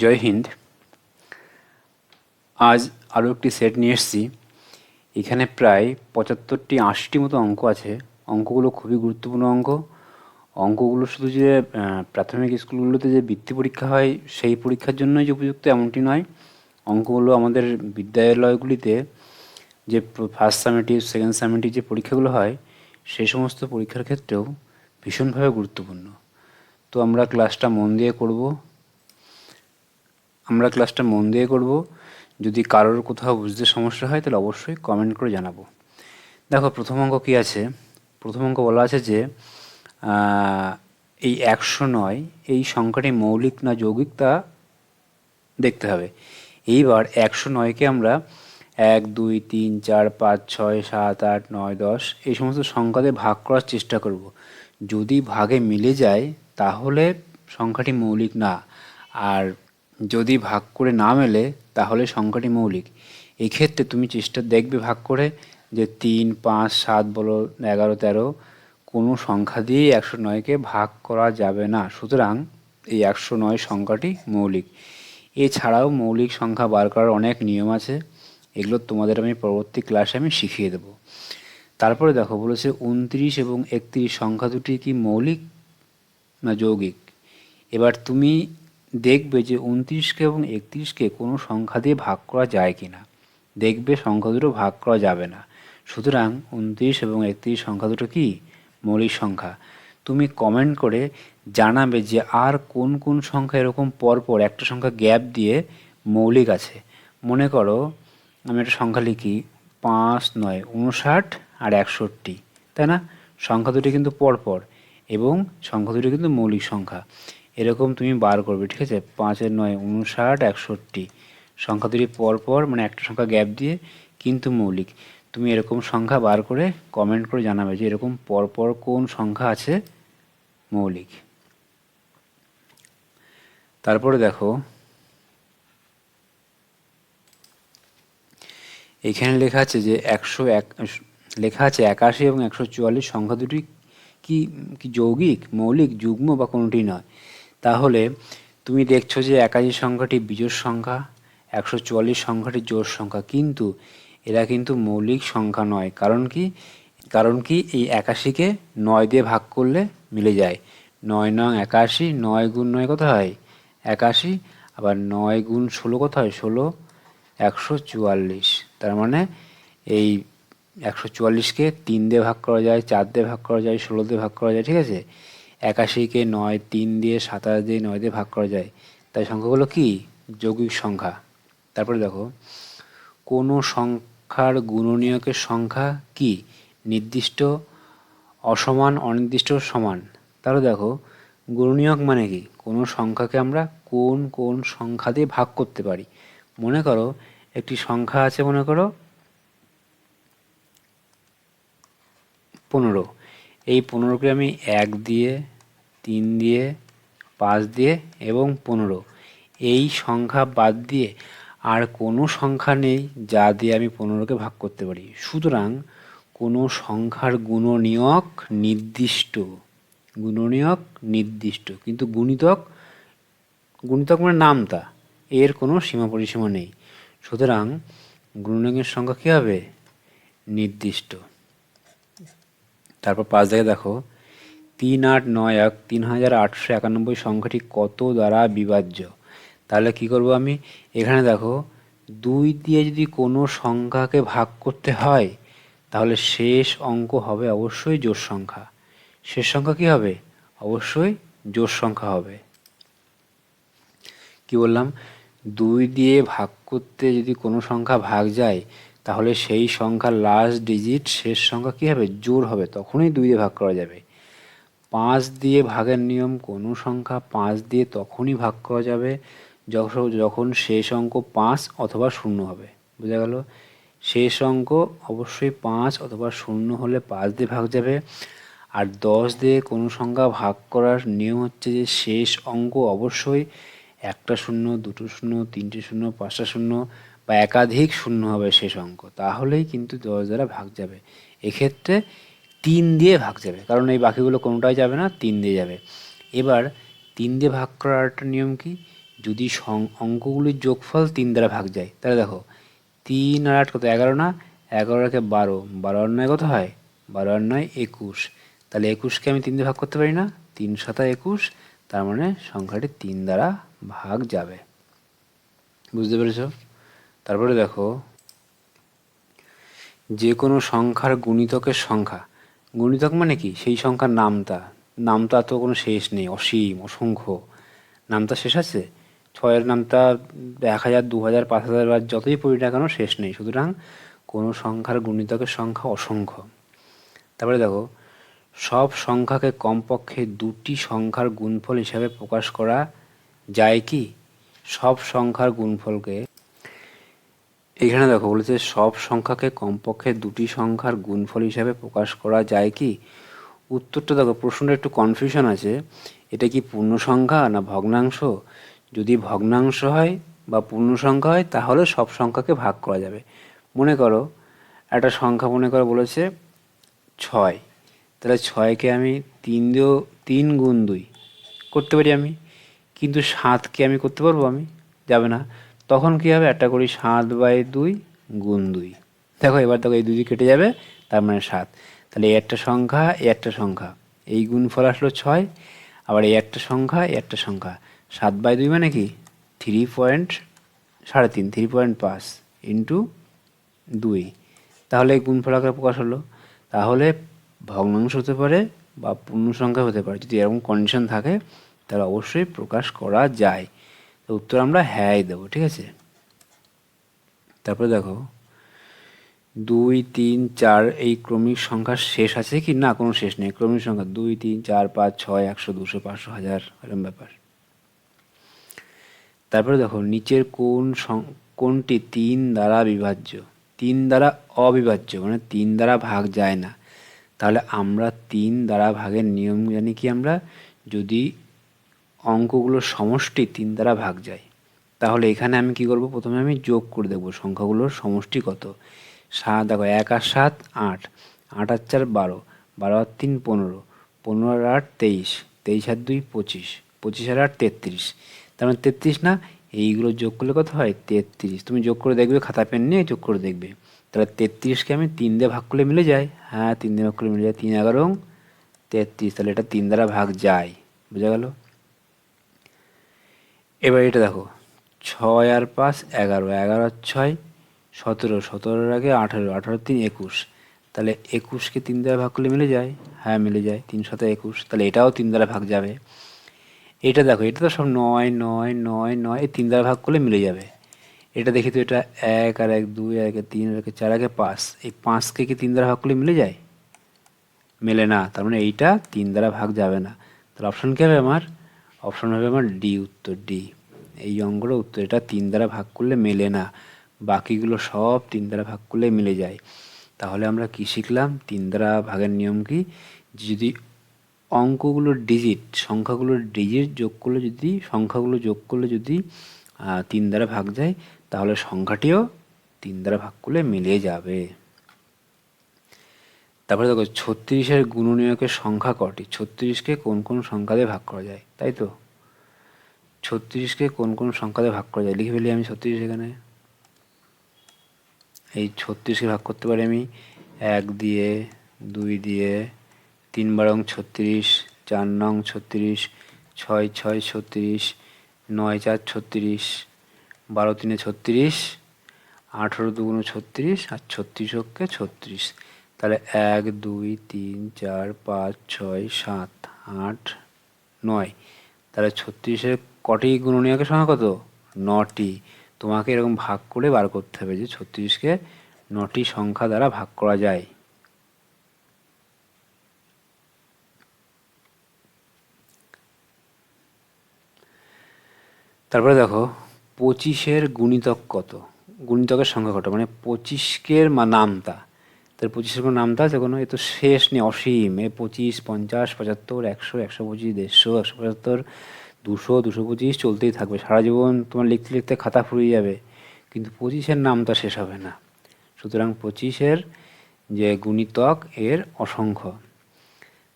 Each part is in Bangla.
জয় হিন্দ। আজ আরও একটি সেট নিয়ে এসেছি। এখানে প্রায় পঁচাত্তরটি আশিটি মতো অঙ্ক আছে। অঙ্কগুলো খুবই গুরুত্বপূর্ণ অঙ্ক। অঙ্কগুলো শুধু যে প্রাথমিক স্কুলগুলোতে যে বৃত্তি পরীক্ষা হয়, সেই পরীক্ষার জন্যই যে উপযুক্ত এমনটি নয়। অঙ্কগুলো আমাদের বিদ্যালয়গুলিতে যে ফার্স্ট সামেটিভ সেকেন্ড সামেটিভ যে পরীক্ষাগুলো হয় সেই সমস্ত পরীক্ষার ক্ষেত্রেও ভীষণভাবে গুরুত্বপূর্ণ। তো আমরা ক্লাসটা মন দিয়ে করব। আমরা ক্লাসটা মন দিয়ে করব। যদি কারোর কোথাও বুঝতে সমস্যা হয়, তাহলে অবশ্যই কমেন্ট করে জানাব। দেখো, প্রথম অঙ্ক কী আছে? প্রথম অঙ্ক বলা আছে যে এই একশো নয়, এই সংখ্যাটি মৌলিক না যৌগিক তা দেখতে হবে। এইবার একশো নয়কে আমরা এক, দুই, তিন, চার, পাঁচ, ছয়, সাত, আট, নয়, দশ, এই সমস্ত সংখ্যাতে ভাগ করার চেষ্টা করব। যদি ভাগে মিলে যায়, তাহলে সংখ্যাটি মৌলিক না। আর যদি ভাগ করে না মেলে, তাহলে সংখ্যাটি মৌলিক। এই ক্ষেত্রে তুমি চেষ্টা দেখবে ভাগ করে যে তিন, পাঁচ, সাত বলো এগারো, তেরো, কোনো সংখ্যা দিয়েই একশো নয়কে ভাগ করা যাবে না। সুতরাং এই একশো নয় সংখ্যাটি মৌলিক। এছাড়াও মৌলিক সংখ্যা বার করার অনেক নিয়ম আছে। এগুলো তোমাদের আমি পরবর্তী ক্লাসে আমি শিখিয়ে দেবো। তারপরে দেখো, বলেছে উনত্রিশ এবং একত্রিশ সংখ্যা দুটি কি মৌলিক না যৌগিক? এবার তুমি দেখবে যে উনত্রিশকে এবং একত্রিশকে কোনো সংখ্যা দিয়ে ভাগ করা যায় কি না দেখবে সংখ্যা দুটো ভাগ করা যাবে না। সুতরাং উনত্রিশ এবং একত্রিশ সংখ্যা দুটো কি? মৌলিক সংখ্যা। তুমি কমেন্ট করে জানাবে যে আর কোন কোন সংখ্যা এরকম পরপর একটা সংখ্যা গ্যাপ দিয়ে মৌলিক আছে। মনে করো আমি একটা সংখ্যা লিখি পাঁচ, নয়, উনষাট আর একষট্টি, তাই না? সংখ্যা দুটি কিন্তু পরপর এবং সংখ্যা দুটি কিন্তু মৌলিক সংখ্যা। এরকম তুমি বার করবে, ঠিক আছে? পাঁচের নয়, উনষাট, একষট্টি। সংখ্যা দুটি পরপর মানে একটা সংখ্যা গ্যাপ দিয়ে কিন্তু মৌলিক। তুমি এরকম সংখ্যা বার করে কমেন্ট করে জানাবে যে এরকম পরপর কোন সংখ্যা আছে মৌলিক। তারপরে দেখো, এখানে লেখা আছে যে একশো এক, লেখা আছে একাশি এবং একশো চুয়াল্লিশ সংখ্যা দুটি কি কি যৌগিক, মৌলিক, যুগ্ম বা কোনোটি নয়। তাহলে তুমি দেখছ যে একাশি সংখ্যাটি বিজোড় সংখ্যা, একশো চুয়াল্লিশ সংখ্যাটি জোড় সংখ্যা। কিন্তু এরা কিন্তু মৌলিক সংখ্যা নয়। কারণ কি? কারণ কি? এই একাশিকে নয় দিয়ে ভাগ করলে মিলে যায়। নয় নং একাশি, নয় গুণ নয় কত হয়? একাশি। আবার নয় গুণ ষোলো কত হয়? ষোলো, একশো চুয়াল্লিশ। তার মানে এই একশো চুয়াল্লিশকে তিন দিয়ে ভাগ করা যায়, চার দিয়ে ভাগ করা যায়, ষোলো দিয়ে ভাগ করা যায়, ঠিক আছে? একাশিকে নয়, তিন দিয়ে সাতাশ দিয়ে নয় দিয়ে ভাগ করা যায়। তাই সংখ্যাগুলো কি? যৌগিক সংখ্যা। তারপরে দেখো, কোনো সংখ্যার গুণনীয়কের সংখ্যা কি? নির্দিষ্ট, অসমান, অনির্দিষ্ট, সমান। তাহলে দেখো, গুণনীয়ক মানে কি? কোনো সংখ্যাকে আমরা কোন কোন সংখ্যা দিয়ে ভাগ করতে পারি। মনে করো, একটি সংখ্যা আছে মনে করো, পনেরো। এই পনেরোকে আমি এক দিয়ে তিন দিয়ে, পাঁচ দিয়ে এবং পনেরো। এই সংখ্যা বাদ দিয়ে আর কোনো সংখ্যা নেই যা দিয়ে আমি পনেরোকে ভাগ করতে পারি। সুতরাং কোনো সংখ্যার গুণনীয়ক নির্দিষ্ট গুণনীয়ক নির্দিষ্ট। কিন্তু গুণিতক গুণিতক মানে নামতা, এর কোনো সীমা পরিসীমা নেই। সুতরাং গুণনীয়কের সংখ্যা কী হবে? নির্দিষ্ট। তারপর পাঁচ থেকে দেখো তিন আট নয় এক তিন হাজার আটশো একানব্বই সংখ্যাটি কত দ্বারা বিভাজ্য? তাহলে কি করব আমি? এখানে দেখো, দুই দিয়ে যদি কোনো সংখ্যাকে ভাগ করতে হয়, তাহলে শেষ অঙ্ক হবে অবশ্যই জোড় সংখ্যা। শেষ সংখ্যা কি হবে? অবশ্যই জোড় সংখ্যা হবে। কি বললাম? দুই দিয়ে ভাগ করতে যদি কোনো সংখ্যা ভাগ যায়, তাহলে সেই সংখ্যার লাস্ট ডিজিট শেষ সংখ্যা কী হবে? জোর হবে, তখনই দুই দিয়ে ভাগ করা যাবে। পাঁচ দিয়ে ভাগের নিয়ম কোনো সংখ্যা পাঁচ দিয়ে তখনই ভাগ করা যাবে যখন যখন শেষ অঙ্ক পাঁচ অথবা শূন্য হবে। বোঝা গেল? শেষ অঙ্ক অবশ্যই পাঁচ অথবা শূন্য হলে পাঁচ দিয়ে ভাগ যাবে। আর দশ দিয়ে কোনো সংখ্যা ভাগ করার নিয়ম হচ্ছে যে শেষ অঙ্ক অবশ্যই একটা শূন্য, দুটো শূন্য, তিনটে শূন্য, পাঁচটা শূন্য বা একাধিক শূন্য হবে শেষ অঙ্ক। তাহলেই কিন্তু দশ দ্বারা ভাগ যাবে। এক্ষেত্রে তিন দিয়ে ভাগ যাবে। কারণ এই বাকিগুলো কোনোটাই যাবে না, তিন দিয়ে যাবে। এবার তিন দিয়ে ভাগ করার একটা নিয়ম কি? যদি অঙ্কগুলির যোগফল তিন দ্বারা ভাগ যায়, তাহলে দেখো, তিন আর আট কত? এগারো না? এগারো বারো। বারো আর নয় কত হয়? বারো আর নয় একুশ। তাহলে একুশকে আমি তিন দিয়ে ভাগ করতে পারি না? তিন সাতা একুশ, তার মানে সংখ্যাটি তিন দ্বারা ভাগ যাবে। বুঝতে পেরেছ? তারপরে দেখো, যে কোনো সংখ্যার গুণিতকের সংখ্যা গুণিতক মানে কি? সেই সংখ্যার নামতা। নামতা তো কোনো শেষ নেই, অসীম, অসংখ্য। নামতা শেষ আছে? ছয়ের নামতা এক হাজার দু হাজার পাঁচ হাজার বা যতই পড়ি না কেন শেষ নেই। সুতরাং কোনো সংখ্যার গুণিতকের সংখ্যা অসংখ্য। তারপরে দেখো, সব সংখ্যাকে কমপক্ষে দুটি সংখ্যার গুণফল হিসাবে প্রকাশ করা যায় কি? সব সংখ্যার গুণফলকে এখানে দেখো বলেছে, সব সংখ্যাকে কমপক্ষে দুটি সংখ্যার গুণফল হিসাবে প্রকাশ করা যায় কি? উত্তরটা দেখো, প্রশ্নটা একটু কনফিউশন আছে। এটা কি পূর্ণ সংখ্যা না ভগ্নাংশ? যদি ভগ্নাংশ হয় বা পূর্ণ সংখ্যা হয়, তাহলে সব সংখ্যাকে ভাগ করা যাবে। মনে করো, একটা সংখ্যা মনে করো বলেছে ছয়। তাহলে ছয়কে আমি তিন দিয়েও, তিন গুণ দুই করতে পারি আমি? কিন্তু সাতকে আমি করতে পারব আমি? যাবে না। তখন কী হবে? একটা করি সাত বাই দুই গুণ দুই। দেখো, এবার দেখো এই দুই কেটে যাবে, তার মানে সাত। তাহলে এই একটা সংখ্যা, এই একটা সংখ্যা। এই গুণফল আসলো ছয়, আবার এই একটা সংখ্যা, এই একটা সংখ্যা। সাত বাই দুই মানে কি? থ্রি পয়েন্ট সাড়ে তিন, থ্রি পয়েন্ট পাঁচ ইন্টু দুই। তাহলে এই গুণফল আকারে প্রকাশ হলো। তাহলে ভগ্নাংশ হতে পারে বা পূর্ণ সংখ্যা হতে পারে। যদি এরকম কন্ডিশন থাকে, তাহলে অবশ্যই প্রকাশ করা যায়। উত্তর আমরা হ্যাঁই দেবো, ঠিক আছে? তারপরে দেখো, দুই, তিন, চার, এই ক্রমিক সংখ্যার শেষ আছে কি? না, কোনো শেষ নেই। ক্রমিক সংখ্যা দুই, তিন, চার, পাঁচ, ছয়, একশো, দুশো, পাঁচশো, হাজার, এরকম ব্যাপার। তারপরে দেখো, নিচের কোন কোনটি তিন দ্বারা বিভাজ্য? তিন দ্বারা অবিভাজ্য মানে তিন দ্বারা ভাগ যায় না। তাহলে আমরা তিন দ্বারা ভাগের নিয়ম জানি কি আমরা? যদি অঙ্কগুলোর সমষ্টি তিন দ্বারা ভাগ যায়। তাহলে এখানে আমি কি করব? প্রথমে আমি যোগ করে দেখব সংখ্যাগুলোর সমষ্টি কত। সাত, দেখো, এক আর সাত, আট। আট আর চার, বারো। বারো আর তিন, পনেরো। পনেরো আর আট তেইশ। তেইশ আর দুই, পঁচিশ। পঁচিশ আর আট, তেত্রিশ। তার মানে তেত্রিশ না? এইগুলো যোগ করলে কত হয়? তেত্রিশ। তুমি যোগ করে দেখবে, খাতা, পেন নিয়ে যোগ করে দেখবে। তাহলে তেত্রিশকে আমি তিন দিয়ে ভাগ করলে মিলে যায়। হ্যাঁ তিন দিয়ে ভাগ করলে মিলে যায়। তিন এগারো, তেত্রিশ। তাহলে এটা তিন দ্বারা ভাগ যায়। বোঝা গেল? এবার এটা দেখো। ছয় আর পাঁচ, এগারো। এগারো আর ছয়, সতেরো। সতেরোর আগে আঠারো। আঠারো, তিন, একুশ। তাহলে একুশকে তিন দ্বারা ভাগ করলে মিলে যায়। হ্যাঁ মিলে যায়। তিন শত একুশ। তাহলে এটাও তিন দ্বারা ভাগ যাবে। এটা দেখো, এটা তো সব নয় নয় নয় নয়, এই তিন দ্বারা ভাগ করলে মিলে যাবে। এটা দেখি তো এটা এক আর এক, দুই, এক, তিন আর এক, চার আগে পাঁচ। এই পাঁচকে কি তিন দ্বারা ভাগ করলে মিলে যায়? মেলে না। তার মানে এইটা তিন দ্বারা ভাগ যাবে না। তাহলে অপশন কী হবে আমার? অপশন হবে আমার ডি, উত্তর ডি। এই অঙ্কটা উত্তর, এটা তিন দ্বারা ভাগ করলে মেলে না। বাকিগুলো সব তিন দ্বারা ভাগ করলে মিলে যায়। তাহলে আমরা কি শিখলাম? তিন দ্বারা ভাগের নিয়ম কি? যদি অঙ্কগুলোর ডিজিট সংখ্যাগুলোর ডিজিট যোগ করলে যদি, সংখ্যাগুলো যোগ করলে যদি তিন দ্বারা ভাগ যায়, তাহলে সংখ্যাটিও তিন দ্বারা ভাগ করলে মিলে যাবে। তারপরে দেখো ছত্রিশের গুণনীয়কের সংখ্যা কটি? ছত্রিশকে কোন কোন সংখ্যা দিয়ে ভাগ করা যায়? তাই তো? ছত্রিশকে কোন কোন সংখ্যা দিয়ে ভাগ করা যায়? লিখে ফেলি আমি ছত্রিশ এখানে। এই ছত্রিশকে ভাগ করতে পারি আমি এক দিয়ে, দুই দিয়ে, তিন বারং ছত্রিশ, চার নং ছত্রিশ, ছয় ছয় ছত্রিশ, নয় চার ছত্রিশ, বারো তিনে ছত্রিশ, আঠেরো দুগুণ ছত্রিশ, আর ছত্রিশ হচ্ছে ছত্রিশ। তাহলে এক, দুই, তিন, চার, পাঁচ, ছয়, সাত, আট, নয়। তাহলে ছত্রিশের কটি গুণনীয়কের সংখ্যা কত? নটি। তোমাকে এরকম ভাগ করে বার করতে হবে যে ছত্রিশকে নটি সংখ্যা দ্বারা ভাগ করা যায়। তারপরে দেখো, পঁচিশের গুণিতক কত? গুণিতকের সংখ্যা কত? মানে পঁচিশকের নামতা। তার পঁচিশের কোনো নামতা আছে কোনো? এ তো শেষ নেই, অসীম। এ পঁচিশ, পঞ্চাশ, পঁচাত্তর, একশো একশো পঁচিশ, দেড়শো, একশো পঁচাত্তর, দুশো দুশো পঁচিশ চলতেই থাকবে। সারা জীবন তোমার লিখতে লিখতে খাতা ফুরিয়ে যাবে। কিন্তু পঁচিশের নামতা শেষ হবে না। সুতরাং পঁচিশের যে গুণিতক, এর অসংখ্য।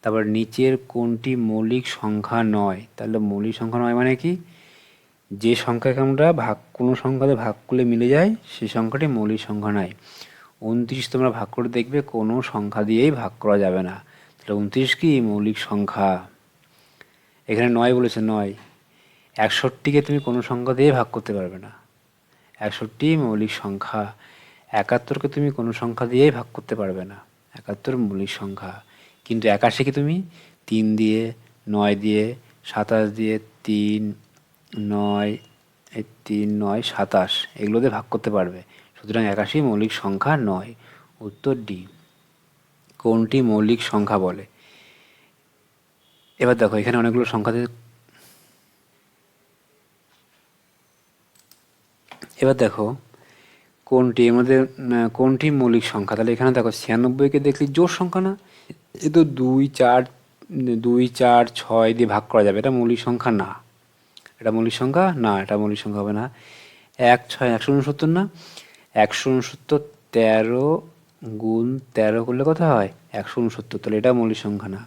তারপর নিচের কোনটি মৌলিক সংখ্যা নয়? তাহলে মৌলিক সংখ্যা নয় মানে কি? যে সংখ্যাকে আমরা ভাগ, কোনো সংখ্যাতে ভাগ করলে মিলে যায়, সেই সংখ্যাটি মৌলিক সংখ্যা নয়। উনত্রিশ তোমরা ভাগ করে দেখবে, কোনো সংখ্যা দিয়েই ভাগ করা যাবে না। তাহলে উনত্রিশ কি? মৌলিক সংখ্যা। এখানে নয় বলেছে, নয়। একষট্টিকে তুমি কোনো সংখ্যা দিয়ে ভাগ করতে পারবে না। একষট্টি মৌলিক সংখ্যা। একাত্তরকে তুমি কোনো সংখ্যা দিয়েই ভাগ করতে পারবে না। একাত্তর মৌলিক সংখ্যা। কিন্তু একাশিকে তুমি তিন দিয়ে, নয় দিয়ে, সাতাশ দিয়ে, তিন, নয় তিন, নয়, সাতাশ, এগুলো দিয়ে ভাগ করতে পারবে। সুতরাং একাশি মৌলিক সংখ্যা নয়। উত্তর ডি কোনটি মৌলিক সংখ্যা বলে? এবার দেখো, এখানে অনেকগুলো সংখ্যা দিয়ে এবার দেখো, কোনটি এর মধ্যে কোনটি মৌলিক সংখ্যা? তাহলে এখানে দেখো ছিয়ানব্বইকে দেখলি জোর সংখ্যা না? এ তো দুই, চার দুই, চার, ছয় দিয়ে ভাগ করা যাবে। এটা মৌলিক সংখ্যা না। এটা মৌলিক সংখ্যা না, এটা মৌলিক সংখ্যা হবে না। এক, ছয় একশো উনসত্তর না? একশো উনসত্তর তেরো গুণ তেরো করলে কত হয়? একশো উনসত্তর তাহলে এটা মৌলিক সংখ্যা না।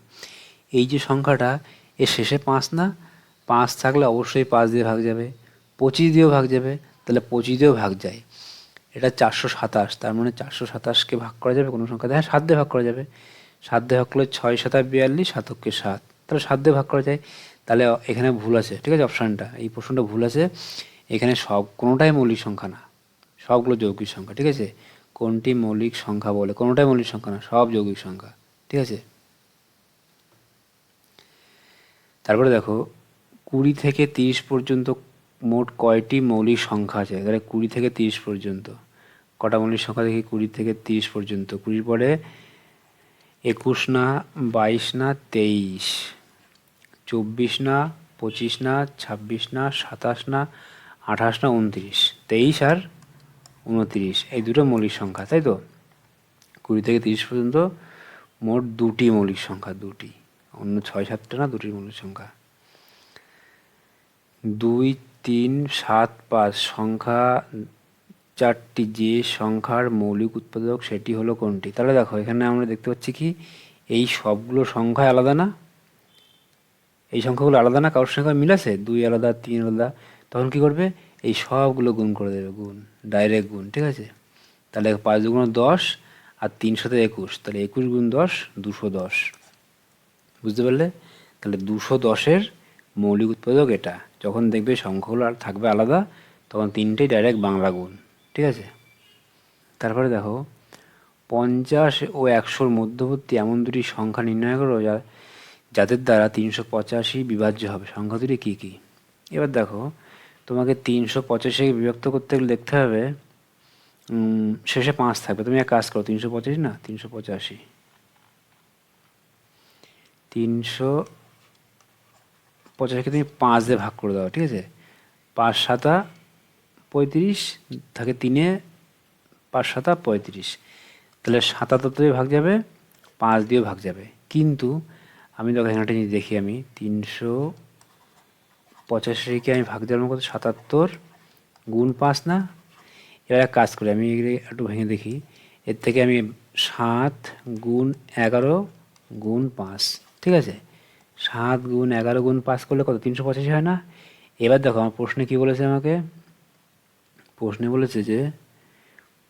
এই যে সংখ্যাটা, এর শেষে পাঁচ না? পাঁচ থাকলে অবশ্যই পাঁচ দিয়ে ভাগ যাবে। পঁচিশ দিয়েও ভাগ যাবে, তাহলে পঁচিশ দিয়েও ভাগ যায়। এটা চারশো সাতাশ, তার মানে চারশো সাতাশকে ভাগ করা যাবে কোনো সংখ্যা হ্যাঁ সাত দিয়ে ভাগ করা যাবে। সাত দিয়ে ভাগ করলে ছয় সাতা বিয়াল্লিশ, সাতককে সাত। তাহলে সাত দিয়ে ভাগ করা যায়। তাহলে এখানে ভুল আছে। ঠিক আছে, অপশানটা। এই প্রশ্নটা ভুল আছে। এখানে সব কোনোটাই মৌলিক সংখ্যা না। সবগুলো যৌগিক সংখ্যা, ঠিক আছে? কোনটি মৌলিক সংখ্যা বলে? কোনোটাই মৌলিক সংখ্যা না, সব যৌগিক সংখ্যা, ঠিক আছে? তারপরে দেখো, কুড়ি থেকে তিরিশ পর্যন্ত মোট কয়টি মৌলিক সংখ্যা আছে? তাহলে কুড়ি থেকে তিরিশ পর্যন্ত। কটা মৌলিক সংখ্যা দেখি? কুড়ি থেকে তিরিশ পর্যন্ত। কুড়ির পরে একুশ না, বাইশ না, তেইশ। চব্বিশ না, পঁচিশ না, ছাব্বিশ না, সাতাশ না, আঠাশ না, উনত্রিশ। তেইশ আর উনত্রিশ। এই দুটো মৌলিক সংখ্যা, তাই তো? কুড়ি থেকে তিরিশ পর্যন্ত মোট দুটি মৌলিক সংখ্যা, দুটি। অন্য ছয় সাতটা না, দুটি মৌলিক সংখ্যা। দুই, তিন, সাত, পাঁচ সংখ্যা, চারটি যে সংখ্যার মৌলিক উৎপাদক, সেটি হলো কোনটি? তাহলে দেখো, এখানে আমরা দেখতে পাচ্ছি কি, এই সবগুলো সংখ্যা আলাদা না? এই সংখ্যাগুলো আলাদা না? কারোর সংখ্যা মিল আছে? দুই আলাদা, তিন আলাদা। তখন কি করবে? এই সবগুলো গুণ করে দেবে, গুণ ডাইরেক্ট গুণ, ঠিক আছে? তাহলে পাঁচ দুগুণ দশ আর তিন সাথে একুশ, তাহলে একুশ গুণ দশ, দুশো দশ। বুঝতে পারলে? তাহলে দুশো দশের মৌলিক উৎপাদক এটা। যখন দেখবে সংখ্যাগুলো আর থাকবে আলাদা, তখন তিনটেই ডাইরেক্ট বাংলা গুণ, ঠিক আছে? তারপরে দেখো, পঞ্চাশ ও একশোর মধ্যবর্তী এমন দুটি সংখ্যা নির্ণয় করো যা, যাদের দ্বারা তিনশো পঁচাশি বিভাজ্য হবে। সংখ্যা দুটি কী কী? এবার দেখো তোমাকে তিনশো পঁচাশিকে বিভক্ত করতে গেলে দেখতে হবে শেষে পাঁচ থাকবে। তুমি এক কাজ করো, তিনশো পঁচাশি না, তিনশো পঁচাশি। তিনশো পঁচাশিকে তুমি পাঁচ দিয়ে ভাগ করে দাও, ঠিক আছে? পাঁচ সাতা পঁয়ত্রিশ থাকে তিনে, পাঁচ সাতা পঁয়ত্রিশ। তাহলে সাতাত্তর ভাগ যাবে, পাঁচ দিয়েও ভাগ যাবে। কিন্তু আমি দেখো এখানে একটা জিনিস দেখি আমি, তিনশো পঁচাশিকে আমি ভাগ দেওয়ার মতো সাতাত্তর গুণ পাঁচ না? এবার এক কাজ করি, আমি একটু ভেঙে দেখি। এর থেকে আমি সাত গুণ এগারো গুণ পাঁচ, ঠিক আছে? সাত গুণ এগারো গুণ পাঁচ করলে কত? তিনশো পঁচাশি হয় না? এবার দেখো, আমার প্রশ্নে কী বলেছে আমাকে? প্রশ্নে বলেছে যে,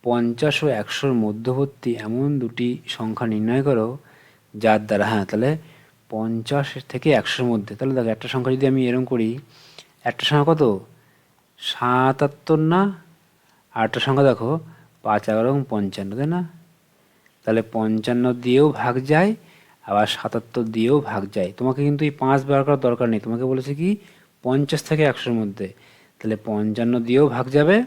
পঞ্চাশ ও একশোর মধ্যবর্তী এমন দুটি সংখ্যা নির্ণয় করো যার দ্বারা হ্যাঁ তাহলে পঞ্চাশ থেকে একশোর মধ্যে। তাহলে দেখো, একটা সংখ্যা যদি আমি এরকম করি, একটা সংখ্যা কত? সাতাত্তর না? আটটা সংখ্যা দেখো, পাঁচ, এগারো এবং পঞ্চান্ন, তাই না? তাহলে পঞ্চান্ন দিয়েও ভাগ যায়, আবার সাতাত্তর দিয়েও ভাগ যায়। তোমাকে কিন্তু এই পাঁচ বার করার দরকার নেই। তোমাকে বলেছে কি? পঞ্চাশ থেকে একশোর মধ্যে। তাহলে পঞ্চান্ন দিয়েও ভাগ যাবে,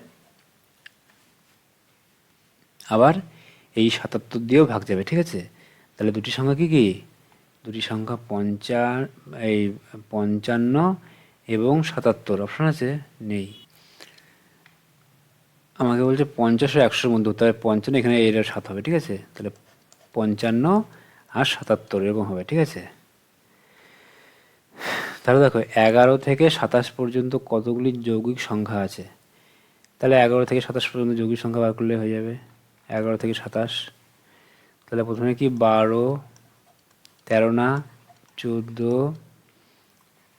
আবার এই সাতাত্তর দিয়েও ভাগ যাবে, ঠিক আছে? তাহলে দুটি সংখ্যা কি কি? দুটি সংখ্যা পঞ্চা এই পঞ্চান্ন এবং সাতাত্তর। অপশান আছে? নেই। আমাকে বলছে পঞ্চাশ ও একশোর মধ্যে তাহলে পঞ্চান্ন এখানে এর সাত হবে, ঠিক আছে? তাহলে পঞ্চান্ন আর সাতাত্তর এরকম হবে, ঠিক আছে? তাহলে দেখো, এগারো থেকে সাতাশ পর্যন্ত কতগুলি যৌগিক সংখ্যা আছে? তাহলে এগারো থেকে সাতাশ পর্যন্ত যৌগিক সংখ্যা বার করলে হয়ে যাবে। এগারো থেকে সাতাশ। তাহলে প্রথমে কি? বারো তেরো না, চোদ্দ,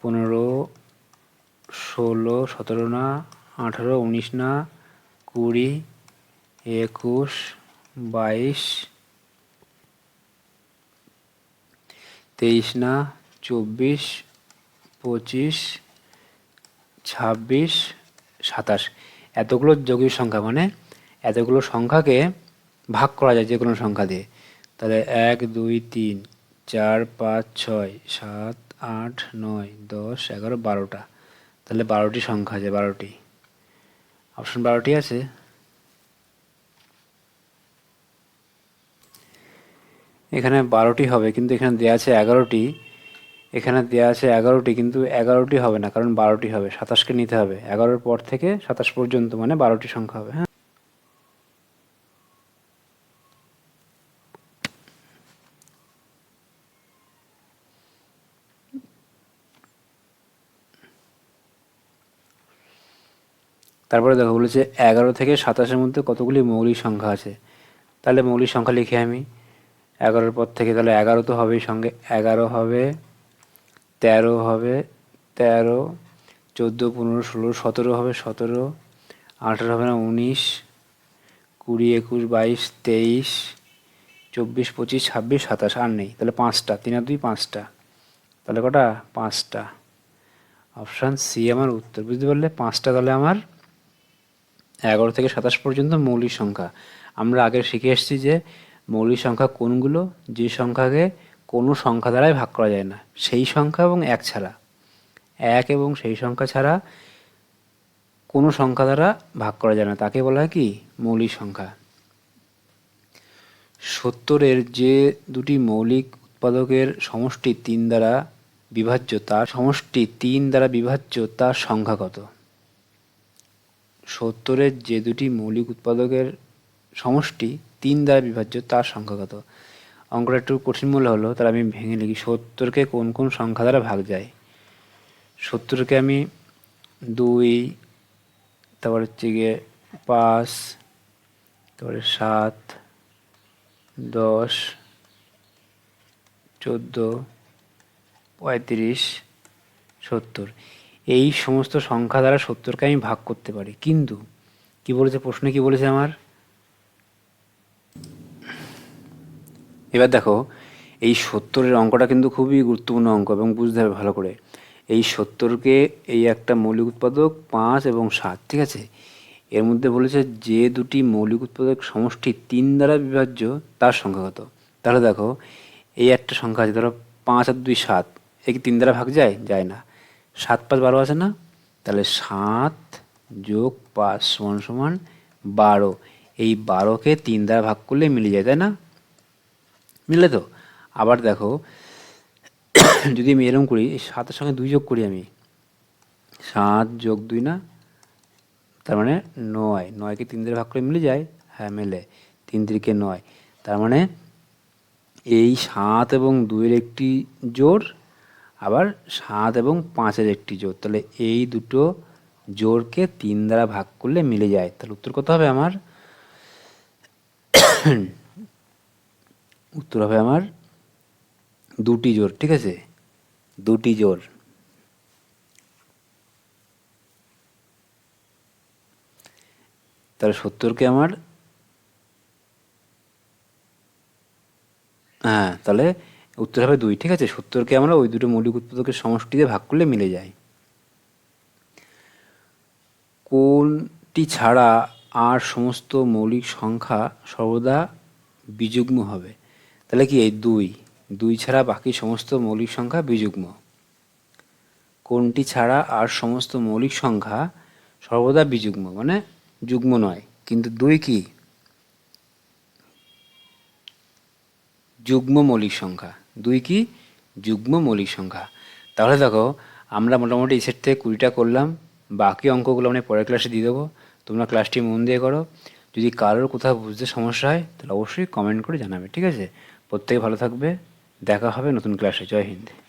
পনেরো, ষোলো, সতেরো না, আঠারো, উনিশ না, কুড়ি, একুশ, বাইশ, তেইশ না, চব্বিশ, পঁচিশ, ছাব্বিশ, সাতাশ। এতগুলো যৌগিক সংখ্যা মানে এতগুলো সংখ্যাকে ভাগ করা যায় যে কোনো সংখ্যা দিয়ে। তাহলে এক, দুই, তিন চার, পাঁচ, ছয়, সাত, আট, নয়, দশ, এগারো, বারোটা। তাহলে বারোটি সংখ্যা আছে, বারোটি। অপশন বারোটি আছে। এখানে বারোটি হবে, কিন্তু এখানে দেওয়া আছে এগারোটি। এখানে দেওয়া আছে এগারোটি, কিন্তু এগারোটি হবে না, কারণ বারোটি হবে। সাতাশকে নিতে হবে। এগারোর পর থেকে সাতাশ পর্যন্ত মানে বারোটি সংখ্যা হবে হ্যাঁ? তারপরে দেখো বলেছে এগারো থেকে সাতাশের মধ্যে কতগুলি মৌলিক সংখ্যা আছে। তাহলে মৌলিক সংখ্যা লিখে আমি। এগারোর পর থেকে তাহলে এগারো তো হবেই সঙ্গে। এগারো হবে, তেরো হবে, তেরো, চোদ্দ, পনেরো, ষোলো, সতেরো হবে, সতেরো, আঠেরো হবে না, উনিশ, কুড়ি, একুশ, বাইশ, তেইশ, চব্বিশ, পঁচিশ, ছাব্বিশ, সাতাশ, আর নেই। তাহলে পাঁচটা, তিন আর দুই পাঁচটা। তাহলে কটা? পাঁচটা। অপশান সি আমার উত্তর। বুঝতে পারলে পাঁচটা তাহলে আমার এগারো থেকে সাতাশ পর্যন্ত মৌলিক সংখ্যা। আমরা আগে শিখে এসেছি যে মৌলিক সংখ্যা কোনগুলো, যে সংখ্যাকে কোনো সংখ্যা দ্বারাই ভাগ করা যায় না। সেই সংখ্যা এবং এক ছাড়া। এক এবং সেই সংখ্যা ছাড়া কোনো সংখ্যা দ্বারা ভাগ করা যায় না। তাকে বলা হয় কি? মৌলিক সংখ্যা। সত্তরের যে দুটি মৌলিক উৎপাদকের সমষ্টি তিন দ্বারা বিভাজ্য, তার সমষ্টি তিন দ্বারা বিভাজ্য, তার সংখ্যা কত? সত্তরের যে দুটি মৌলিক উৎপাদকের সমষ্টি তিন দ্বারা বিভাজ্য, তার সংখ্যা কত? অঙ্কটা একটু কঠিন মূল্য হলো, তাহলে আমি ভেঙে লিখি। সত্তরকে কোন কোন সংখ্যা দ্বারা ভাগ যায়? সত্তরকে আমি দুই, তারপর হচ্ছে গিয়ে পাঁচ, তারপরে সাত, দশ, চোদ্দ, পঁয়ত্রিশ, সত্তর। এই সমস্ত সংখ্যা দ্বারা সত্তরকে আমি ভাগ করতে পারি। কিন্তু, কি বলেছে, প্রশ্নে কি বলেছে আমার? এবার দেখো, এই সত্তরের অঙ্কটা কিন্তু খুবই গুরুত্বপূর্ণ অঙ্ক এবং বুঝতে হবে ভালো করে। এই সত্তরকে এই একটা মৌলিক উৎপাদক পাঁচ এবং সাত, ঠিক আছে? এর মধ্যে বলেছে যে দুটি মৌলিক উৎপাদক সমষ্টি তিন দ্বারা বিভাজ্য, তার সংখ্যা কত? তাহলে দেখো, এই একটা সংখ্যা আছে, ধরো পাঁচ আর দুই সাত, এ কি তিন দ্বারা ভাগ যায়? যায় না। সাত পাঁচ বারো আছে না? তাহলে সাত যোগ পাঁচ সমান সমান বারো। এই বারোকে তিন দ্বারা ভাগ করলে মিলে যায়, তাই না? মিললে তো? আবার দেখো, যদি আমি এরকম করি সাতের সঙ্গে দুই যোগ করি আমি। সাত যোগ দুই না? তার মানে নয়। নয়কে তিন দিয়ে ভাগ করে মিলে যায়? হ্যাঁ মেলে। তিন তিরিকে নয়। তার মানে এই সাত এবং দুইয়ের একটি জোর আবার সাত এবং পাঁচের একটি জোর তাহলে এই দুটো জোরকে তিন দ্বারা ভাগ করলে মিলে যায়। তাহলে উত্তর কত হবে আমার? উত্তর হবে আমার দুটি জোর ঠিক আছে? দুটি জোর তাহলে সত্তরকে আমার হ্যাঁ তাহলে উত্তর হবে দুই, ঠিক আছে? সত্তরকে আমরা ওই দুটো মৌলিক উৎপাদকের সমষ্টিতে ভাগ করলে মিলে যায়। কোনটি ছাড়া আর সমস্ত মৌলিক সংখ্যা সর্বদা বিযুগ্ম হবে? তাহলে কি এই দুই? দুই ছাড়া বাকি সমস্ত মৌলিক সংখ্যা বিযুগ্ম। কোনটি ছাড়া আর সমস্ত মৌলিক সংখ্যা সর্বদা বিযুগ্ম? মানে যুগ্ম নয়। কিন্তু দুই কি? যুগ্ম মৌলিক সংখ্যা। দুই কি? যুগ্ম মৌলিক সংখ্যা। তাহলে দেখো, আমরা মোটামুটি সেট থেকে কুড়িটা করলাম, বাকি অঙ্কগুলো আমি পরের ক্লাসে দিয়ে দেবো। তোমরা ক্লাসটি মন দিয়ে করো। যদি কারোর কোথাও বুঝতে সমস্যা হয়, তাহলে অবশ্যই কমেন্ট করে জানাবে, ঠিক আছে? প্রত্যেকে ভালো থাকবে, দেখা হবে নতুন ক্লাসে জয় হিন্দ।